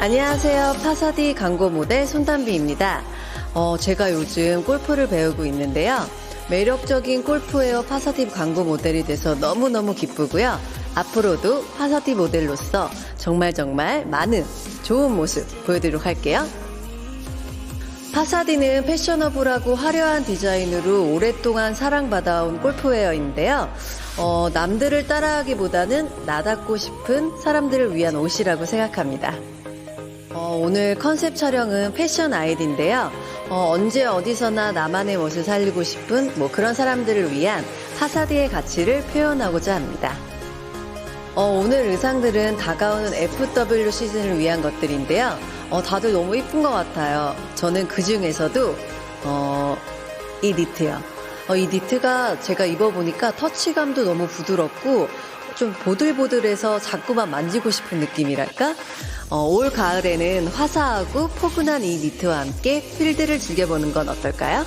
안녕하세요. 파사디 광고 모델 손담비입니다. 어, 제가 요즘 골프를 배우고 있는데요. 매력적인 골프웨어 파사디 광고 모델이 돼서 너무너무 기쁘고요. 앞으로도 파사디 모델로서 정말 정말 많은 좋은 모습 보여드리도록 할게요. 파사디는 패셔너블하고 화려한 디자인으로 오랫동안 사랑받아온 골프웨어인데요. 어, 남들을 따라하기보다는 나답고 싶은 사람들을 위한 옷이라고 생각합니다. 어, 오늘 컨셉 촬영은 패션 아이디인데요. 어, 언제 어디서나 나만의 멋을 살리고 싶은 뭐 그런 사람들을 위한 파사디의 가치를 표현하고자 합니다. 어, 오늘 의상들은 다가오는 FW 시즌을 위한 것들인데요. 어, 다들 너무 이쁜 것 같아요. 저는 그 중에서도 어, 이 니트요. 어, 이 니트가 제가 입어보니까 터치감도 너무 부드럽고 좀 보들보들해서 자꾸만 만지고 싶은 느낌이랄까? 어, 올 가을에는 화사하고 포근한 이 니트와 함께 필드를 즐겨보는 건 어떨까요?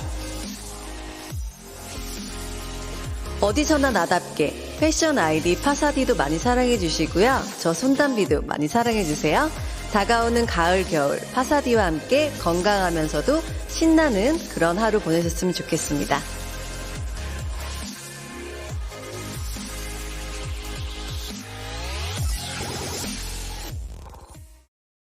어디서나 나답게 패션 아이디 파사디도 많이 사랑해 주시고요. 저 손담비도 많이 사랑해 주세요. 다가오는 가을 겨울 파사디와 함께 건강하면서도 신나는 그런 하루 보내셨으면 좋겠습니다.